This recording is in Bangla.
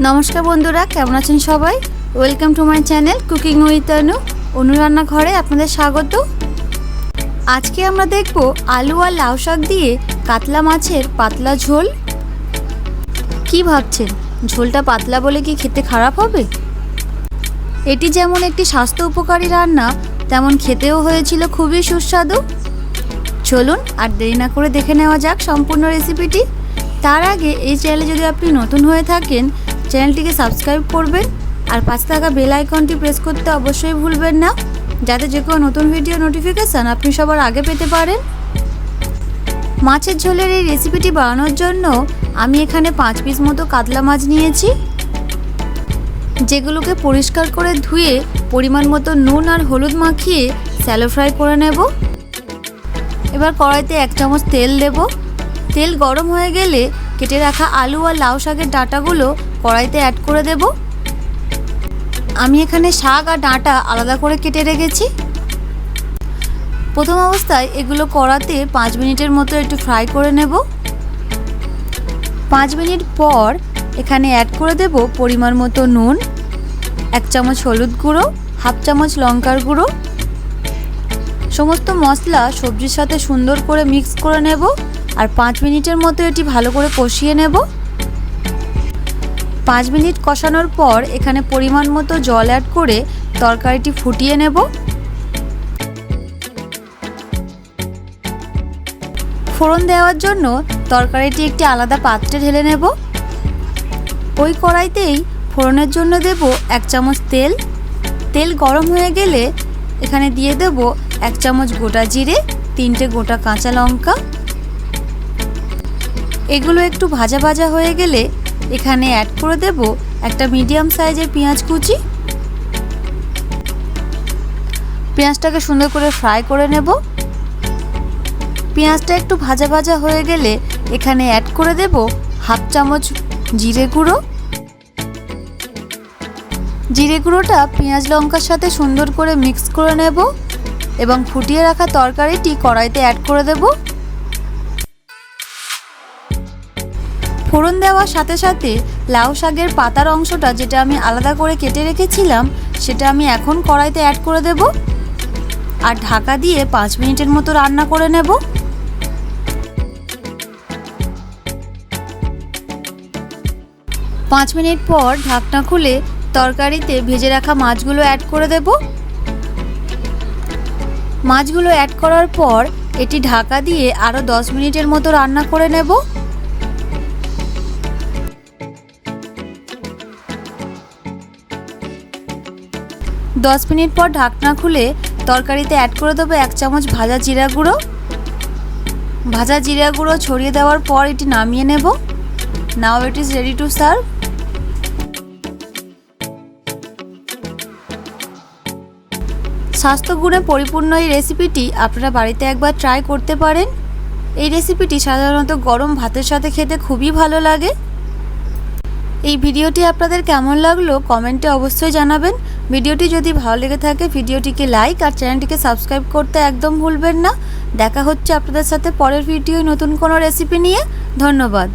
নমস্কার বন্ধুরা, কেমন আছেন সবাই? Welcome to my channel cooking with Anu Anu রান্নাঘরে আপনাদের স্বাগত। আজকে আমরা দেখব আলু আর লাউ শাক দিয়ে কাতলা মাছের পাতলা ঝোল। কি ভাবছেন? ঝোলটা পাতলা বলে কি খেতে খারাপ হবে? এটি যেমন একটি স্বাস্থ্য উপকারী রান্না, তেমন খেতেও হয়েছিল খুবই সুস্বাদু। চলুন আর দেরি না করে দেখে নেওয়া যাক সম্পূর্ণ রেসিপিটি তার আগে এই চ্যানেলে যদি আপনি নতুন হয়ে থাকেন চ্যানেলটিকে সাবস্ক্রাইব করবেন আর পাশে থাকা বেল আইকনটি প্রেস করতে অবশ্যই ভুলবেন না, যাতে যে কোনো নতুন ভিডিও নোটিফিকেশান আপনি সবার আগে পেতে পারেন। মাছের ঝোলের এই রেসিপিটি বানানোর জন্য আমি এখানে পাঁচ পিস মতো কাতলা মাছ নিয়েছি, যেগুলোকে পরিষ্কার করে ধুয়ে পরিমাণ মতো নুন আর হলুদ মাখিয়ে স্যালো ফ্রাই করে নেব। এবার কড়াইতে এক চামচ তেল দেব। তেল গরম হয়ে গেলে কেটে রাখা আলু আর লাউ শাকের ডাঁটাগুলো কড়াইতে অ্যাড করে দেব। আমি এখানে শাক আর ডাঁটা আলাদা করে কেটে রেখেছি। প্রথম অবস্থায় এগুলো কড়াতে পাঁচ মিনিটের মতো একটু ফ্রাই করে নেব। পাঁচ মিনিট পর এখানে অ্যাড করে দেব পরিমাণ মতো নুন, এক চামচ হলুদ গুঁড়ো, হাফ চামচ লঙ্কার গুঁড়ো। সমস্ত মশলা সবজির সাথে সুন্দর করে মিক্স করে নেব আর পাঁচ মিনিটের মতো এটি ভালো করে কষিয়ে নেব। পাঁচ মিনিট কষানোর পর এখানে পরিমাণ মতো জল অ্যাড করে তরকারিটি ফুটিয়ে নেব। ফোড়ন দেওয়ার জন্য তরকারিটি একটি আলাদা পাত্রে ঢেলে নেব। ওই কড়াইতেই ফোড়নের জন্য দেব এক চামচ তেল। তেল গরম হয়ে গেলে এখানে দিয়ে দেব এক চামচ গোটা জিরে, তিনটে গোটা কাঁচা লঙ্কা। এগুলো একটু ভাজা ভাজা হয়ে গেলে এখানে অ্যাড করে দেব একটা মিডিয়াম সাইজের পেঁয়াজ কুচি। পেঁয়াজটাকে সুন্দর করে ফ্রাই করে নেব। পেঁয়াজটা একটু ভাজা ভাজা হয়ে গেলে এখানে অ্যাড করে দেব হাফ চামচ জিরে গুঁড়ো। জিরে গুঁড়োটা পেঁয়াজ লঙ্কার সাথে সুন্দর করে মিক্স করে নেব এবং ফুটিয়ে রাখা তরকারিটি কড়াইতে অ্যাড করে দেব। ফোড়ন দেওয়ার সাথে সাথে লাউ শাকের পাতার অংশটা যেটা আমি আলাদা করে কেটে রেখেছিলাম, সেটা আমি এখন কড়াইতে অ্যাড করে দেব। আর ঢাকা দিয়ে পাঁচ মিনিটের মতো রান্না করে নেব। পাঁচ মিনিট পর ঢাকনা খুলে তরকারিতে ভেজে রাখা মাছগুলো অ্যাড করে দেব। মাছগুলো অ্যাড করার পর এটি ঢাকা দিয়ে আরও দশ মিনিটের মতো রান্না করে নেব। দশ মিনিট পর ঢাকনা খুলে তরকারিতে অ্যাড করে দেবো এক চামচ ভাজা জিরা গুঁড়ো। ভাজা জিরা গুঁড়ো ছড়িয়ে দেওয়ার পর এটি নামিয়ে নেব। Now it is ready to serve স্বাস্থ্যগুণে পরিপূর্ণ এই রেসিপিটি আপনারা বাড়িতে একবার ট্রাই করতে পারেন। এই রেসিপিটি সাধারণত গরম ভাতের সাথে খেতে খুবই ভালো লাগে। এই ভিডিওটি আপনাদের কেমন লাগল কমেন্টে অবশ্যই জানাবেন। ভিডিওটি যদি ভালো লেগে থাকে, ভিডিওটিকে লাইক আর চ্যানেলটিকে সাবস্ক্রাইব করতে একদম ভুলবেন না। দেখা হচ্ছে আপনাদের সাথে পরের ভিডিও নতুন কোনো রেসিপি নিয়ে। ধন্যবাদ।